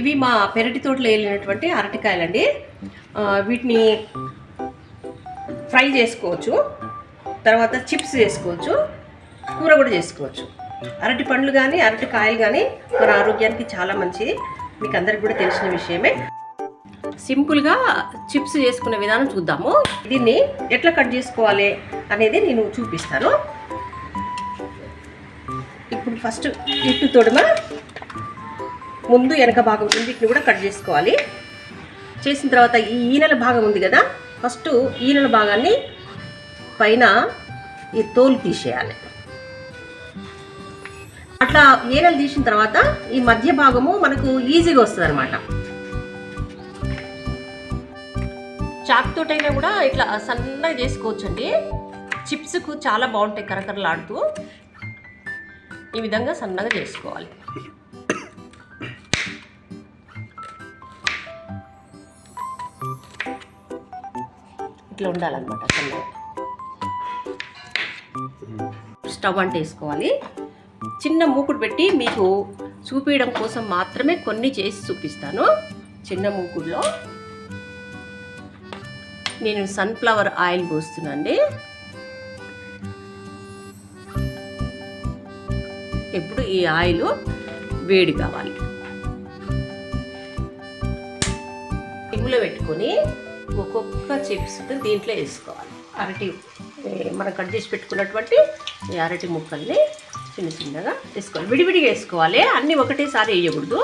ఇవి మా పెరటి తోటలో వెళ్ళినటువంటి అరటికాయలండి. వీటిని ఫ్రై చేసుకోవచ్చు. తర్వాత చిప్స్ చేసుకోవచ్చు. కూర కూడా చేసుకోవచ్చు. అరటి పండ్లు కానీ అరటి కాయలు కానీ మన ఆరోగ్యానికి చాలా మంచిది. మీకు అందరికి కూడా తెలిసిన విషయమే. సింపుల్గా చిప్స్ చేసుకునే విధానం చూద్దాము. దీన్ని ఎట్లా కట్ చేసుకోవాలి అనేది నేను చూపిస్తాను. ఇప్పుడు ఫస్ట్ ఇట్టు తొడమ ముందు వెనక భాగం రెండింటిని కూడా కట్ చేసుకోవాలి. చేసిన తర్వాత ఈ ఈనెల భాగం ఉంది కదా ఫస్ట్ ఈనెల భాగాన్ని పైన ఈ తోలు తీసేయాలి. అట్లా ఈనెలు తీసిన తర్వాత ఈ మధ్య భాగము మనకు ఈజీగా వస్తుంది అనమాట చాక్తోటైనా కూడా ఇట్లా సన్నగా చేసుకోవచ్చండి. చిప్స్కు చాలా బాగుంటాయి కరకరలాడుతూ. ఈ విధంగా సన్నగా చేసుకోవాలి. ఇట్లా ఉండాలన్నమాట సన్నగా స్టవ్ అంటే వేసుకోవాలి. చిన్న మూకుడు పెట్టి మీకు చూపించడం కోసం మాత్రమే కొన్ని చేసి చూపిస్తాను. చిన్న మూకుడులో. నేను సన్ఫ్లవర్ ఆయిల్ పోస్తున్నాండి. ఇప్పుడు ఈ ఆయిల్ వేడి కావాలి. సిమ్లో పెట్టుకొని ఒక్కొక్క చిప్స్ దీంట్లో వేసుకోవాలి. అరటి మనం కట్ చేసి పెట్టుకున్నటువంటి ఈ అరటి ముక్కల్ని చిన్న చిన్నగా వేసుకోవాలి. విడివిడిగా వేసుకోవాలి. అన్నీ ఒకటేసారి వేయకూడదు.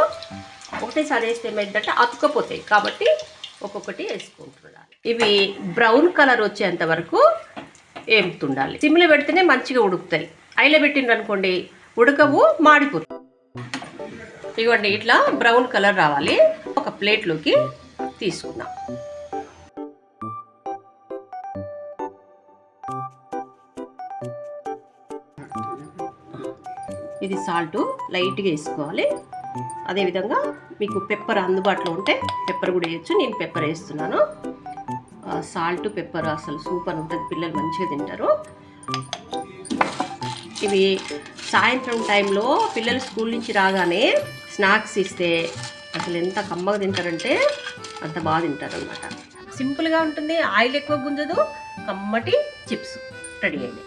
ఒకటేసారి వేస్తే ఏమైందంటే అతుక్కపోతాయి. కాబట్టి ఒక్కొక్కటి వేసుకుంటుండాలి ఇవి బ్రౌన్ కలర్ వచ్చేంత వరకు వేపుతుండాలి సిమ్లో పెడితేనే మంచిగా ఉడుకుతాయి. ఐలో పెట్టిండ్రు అనుకోండి ఉడకవు మాడిపోతుంది ఇవ్వండి ఇట్లా బ్రౌన్ కలర్ రావాలి. ఒక ప్లేట్లోకి తీసుకున్నాం ఇది సాల్ట్ లైట్గా వేసుకోవాలి. అదేవిధంగా మీకు పెప్పర్ అందుబాటులో ఉంటే పెప్పర్ కూడా వేయచ్చు. నేను పెప్పర్ వేస్తున్నాను. సాల్ట్ పెప్పర్ అసలు సూపర్ ఉంటుంది. పిల్లలు మంచిగా తింటారు. ఇవి సాయంత్రం టైంలో పిల్లలు స్కూల్ నుంచి రాగానే స్నాక్స్ ఇస్తే అసలు ఎంత కమ్మగా తింటారంటే అంత బాగా తింటారు అనమాట సింపుల్గా ఉంటుంది ఆయిల్ ఎక్కువ గుంజదు కమ్మటి చిప్స్ రెడీ అయింది